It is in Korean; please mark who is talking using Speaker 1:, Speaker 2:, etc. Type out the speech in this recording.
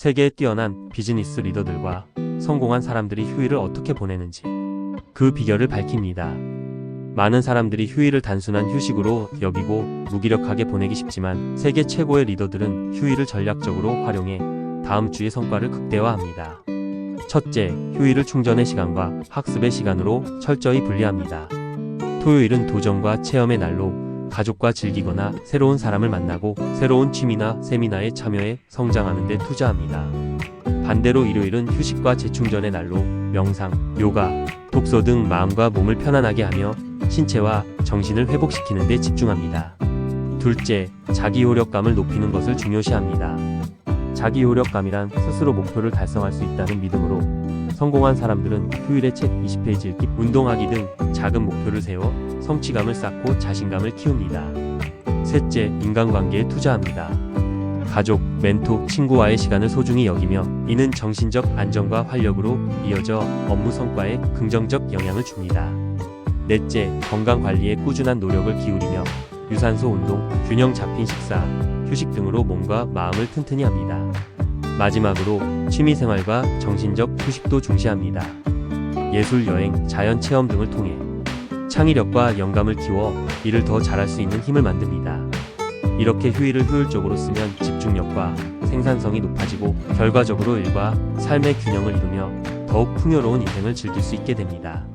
Speaker 1: 세계의 뛰어난 비즈니스 리더들과 성공한 사람들이 휴일을 어떻게 보내는지 그 비결을 밝힙니다. 많은 사람들이 휴일을 단순한 휴식으로 여기고 무기력하게 보내기 쉽지만 세계 최고의 리더들은 휴일을 전략적으로 활용해 다음 주의 성과를 극대화합니다. 첫째, 휴일을 충전의 시간과 학습의 시간으로 철저히 분리합니다. 토요일은 도전과 체험의 날로 가족과 즐기거나 새로운 사람을 만나고 새로운 취미나 세미나에 참여해 성장하는 데 투자합니다. 반대로 일요일은 휴식과 재충전의 날로 명상, 요가, 독서 등 마음과 몸을 편안하게 하며 신체와 정신을 회복시키는 데 집중합니다. 둘째, 자기 효력감을 높이는 것을 중요시합니다. 자기 효력감이란 스스로 목표를 달성할 수 있다는 믿음으로 성공한 사람들은 휴일에 책 20페이지 읽기, 운동하기 등 작은 목표를 세워 성취감을 쌓고 자신감을 키웁니다. 셋째, 인간관계에 투자합니다. 가족, 멘토, 친구와의 시간을 소중히 여기며 이는 정신적 안정과 활력으로 이어져 업무 성과에 긍정적 영향을 줍니다. 넷째, 건강 관리에 꾸준한 노력을 기울이며 유산소 운동, 균형 잡힌 식사, 휴식 등으로 몸과 마음을 튼튼히 합니다. 마지막으로 취미 생활과 정신적 휴식도 중시합니다. 예술, 여행, 자연 체험 등을 통해 창의력과 영감을 키워 일을 더 잘할 수 있는 힘을 만듭니다. 이렇게 휴일을 효율적으로 쓰면 집중력과 생산성이 높아지고 결과적으로 일과 삶의 균형을 이루며 더욱 풍요로운 인생을 즐길 수 있게 됩니다.